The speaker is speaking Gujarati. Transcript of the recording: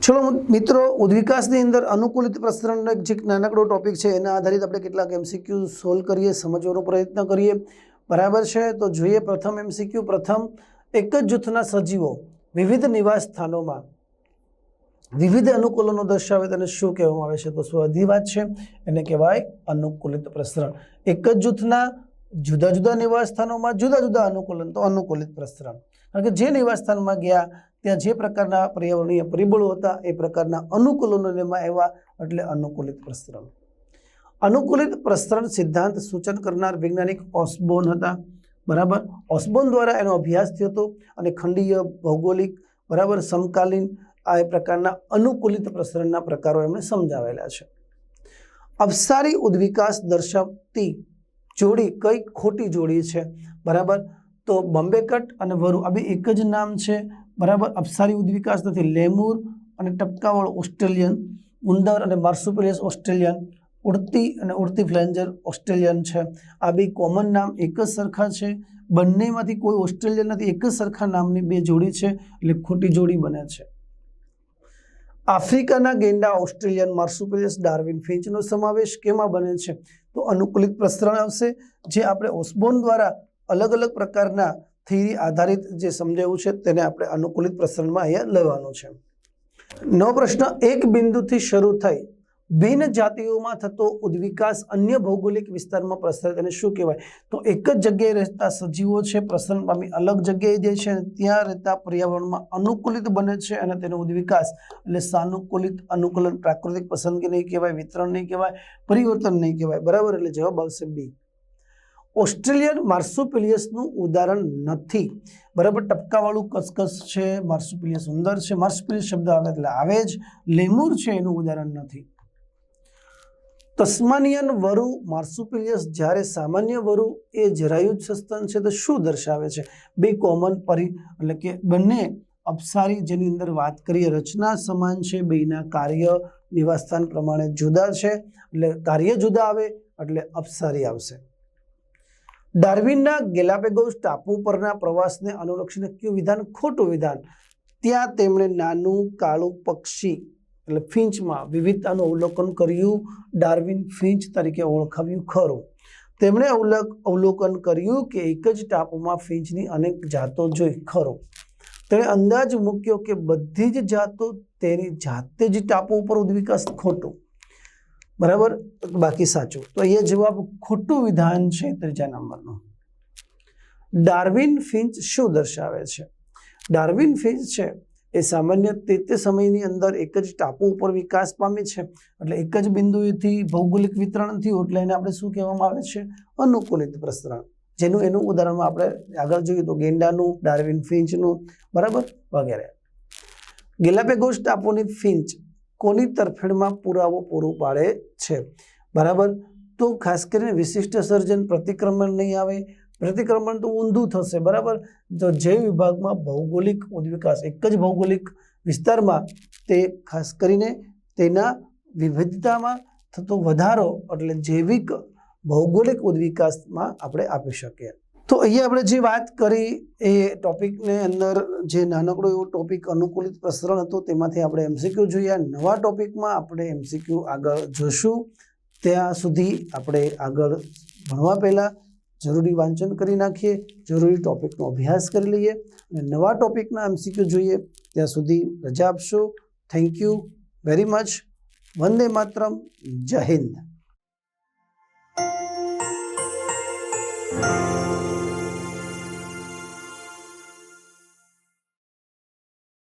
ચલો મિત્રો, ઉદ્વિકાસની અંદર અનુકૂલિત પ્રસરણનો જે નાનકડો ટોપિક છે, એના આધારિત આપણે કેટલાક એમસીક્યુ સોલ્વ કરીએ, સમજવાનો પ્રયત્ન કરીએ. બરાબર છે? તો જોઈએ પ્રથમ એમસીક્યુ પ્રથમ એક જ જૂથના સજીવો વિવિધ નિવાસ સ્થાનોમાં વિવિધ અનુકૂલનો દર્શાવે તેને શું કહેવામાં આવે છે? તો સ્વાધી વાત છે. એને કહેવાય અનુકૂલિત પ્રસરણ. એક જ જૂથના જુદા જુદા નિવાસ સ્થાનોમાં જુદા જુદા અનુકૂલન, તો અનુકૂલિત પ્રસરણ. કારણ કે જે નિવાસ સ્થાનમાં ગયા ત્યાં જે પ્રકારના પર્યાવરણીય પરિબળો હતા, એ પ્રકારના અનુકૂલનો એમાં આવ્યા એટલે અનુકૂલિત પ્રસરણ. અનુકૂલિત પ્રસરણ સિદ્ધાંત સૂચન કરનાર વૈજ્ઞાનિક ઓસ્બોન હતા, બરાબર? ઓસ્બોન દ્વારા એનો અભ્યાસ થયો હતો અને ખંડીય ભૌગોલિક, બરાબર? સમકાલીન આ પ્રકારના અનુકૂલિત પ્રસરણના પ્રકારો એમણે સમજાવેલા છે. અવસારી ઉદ્વિકાસ દર્શાવતી જોડી કઈ ખોટી જોડી છે, બરાબર? તો બોમ્બે કટ અને વરુ, આ બે એક જ નામ છે બરાબર? અપસારી ઉદ્વિકાસ નથી. લેમુર અને ટપકાવાળો ઓસ્ટ્રેલિયન, ઉંદર અને માર્સુપેલિયસ ઓસ્ટ્રેલિયન, ઉડતી અને ઉડતી ફ્લેન્જર ઓસ્ટ્રેલિયન છે. આ બે કોમન નામ એક જ સરખા છે. બંનેમાંથી કોઈ ઓસ્ટ્રેલિયન નથી. એક જ સરખા નામની બે જોડી છે એટલે ખોટી જોડી બને છે. આફ્રિકાના ગેંડા ઓસ્ટ્રેલિયન માર્સુપેલિયસ ડાર્વિન ફિંચનો સમાવેશ કેમાં બને છે? તો અનુકૂલિત પ્રસરણ આવશે, જે આપણે ઓસ્બોન દ્વારા અલગ અલગ પ્રકારના થિયરી આધારિત જે સમજાવ્યું છે તેને આપણે અનુકૂલિત પ્રસરણમાં અહીંયા લેવાનું છે. નવો પ્રશ્ન, એક બિંદુથી શરૂ થઈ બિન જાતિઓમાં થતો ઉદ્વિકાસ અન્ય ભૌગોલિક વિસ્તારમાં પ્રસરે તેને શું કહેવાય? તો એક જ જગ્યાએ રહેતા સજીવો છે, પ્રસરણ પામી અલગ જગ્યાએ જાય છે ત્યાં રહેતા પર્યાવરણમાં અનુકૂલિત બને છે અને તેનો ઉદ્વિકાસ, એટલે સાનુકૂલિત અનુકૂલન, પ્રાકૃતિક પસંદગી નહીં કહેવાય, વિતરણ નહીં કહેવાય, પરિવર્તન નહીં કહેવાય. બરાબર? એટલે જવાબ આવશે બી. ઓસ્ટ્રેલિયન માર્સુપિલિયસનું ઉદાહરણ નથી. બરાબર, ટપકાવાળું કસકસ છે, માર્સુપિલિયસ ઉંદર છે, માર્સુપિલિયસ શબ્દ આવે એટલે આવે જ. લેમુર છે, એનું ઉદાહરણ નથી. તસ્માનિયન વરુ માર્સુપિલિયસ જ્યારે સામાન્ય વરુ એ જરાયુજ સસ્તન છે, તો શું દર્શાવે છે? બે કોમન પરી, એટલે કે બંને અપસારી જેની અંદર વાત કરીએ, રચના સમાન છે બેના કાર્ય નિવાસસ્થાન પ્રમાણે જુદા છે, એટલે કાર્ય જુદા આવે, એટલે અપસારી આવશે. ડાર્વિનના ગેલાપેગોસ ટાપુ પરના પ્રવાસને અનુલક્ષીને કયું વિધાન ખોટું વિધાન? ત્યાં તેમણે નાનું, કાળું પક્ષી, એટલે ફિંચમાં વિવિધતાનું અવલોકન કર્યું, ડાર્વિન ફિંચ તરીકે ઓળખાવ્યું ખરું. તેમણે અવલક, અવલોકન કર્યું કે એક જ ટાપુમાં ફિંચની અનેક જાતો જોઈ ખરો. તેણે અંદાજ મૂક્યો કે બધી જ જાતો તેની જાતે જ ટાપુ ઉપર ઉદ્વિકાસ ખોટું. બરાબર? બાકી સાચું. તો અહીંયા જવાબ ખોટું વિધાન છે ત્રીજા નંબરનું. ડાર્વિન ફિંચ શું દર્શાવે છે? ડાર્વિન ફિંચ છે એ સામાન્ય તે તે સમયની અંદર એક જ ટાપુ ઉપર વિકાસ પામે છે. એટલે એક જ બિંદુએથી ભૌગોલિક વિતરણ થયું એટલે એને આપણે શું કહેવામાં આવે છે? અનુકૂલિત પ્રસરણ. જેનું એનું ઉદાહરણમાં આપણે આગળ જોઈએ તો ગેંડાનું, ડાર્વિન ફિંચનું બરાબર? વગેરે. ગેલાપેગોસ ટાપુની ફિંચ કોની તરફેણમાં પુરાવો પૂરો પાડે છે? બરાબર? તો ખાસ કરીને વિશિષ્ટ સર્જન પ્રતિક્રમણ નહીં આવે. પ્રતિક્રમણ તો ઊંધું થશે, બરાબર? તો જે વિભાગમાં ભૌગોલિક ઉદ્વિકાસ, એક જ ભૌગોલિક વિસ્તારમાં તે ખાસ કરીને તેના વિવિધતામાં થતો વધારો એટલે જૈવિક ભૌગોલિક ઉદ્વિકાસમાં આપણે આપી શકીએ. તો અહીંયા આપણે જે વાત કરી એ ટોપિકને અંદર જે નાનકડો એવો ટોપિક અનુકૂલિત પ્રસરણ હતો, તેમાંથી આપણે એમસીક્યુ જોઈએ. નવા ટોપિકમાં આપણે એમસીક્યુ આગળ જોશું. ત્યાં સુધી આપણે આગળ ભણવા પહેલાં જરૂરી વાંચન કરી નાખીએ, જરૂરી ટોપિકનો અભ્યાસ કરી લઈએ અને નવા ટોપિકના એમસીક્યુ જોઈએ. ત્યાં સુધી રજા આપશો. Thank you very much. વંદે માતરમ. જય હિન્દ.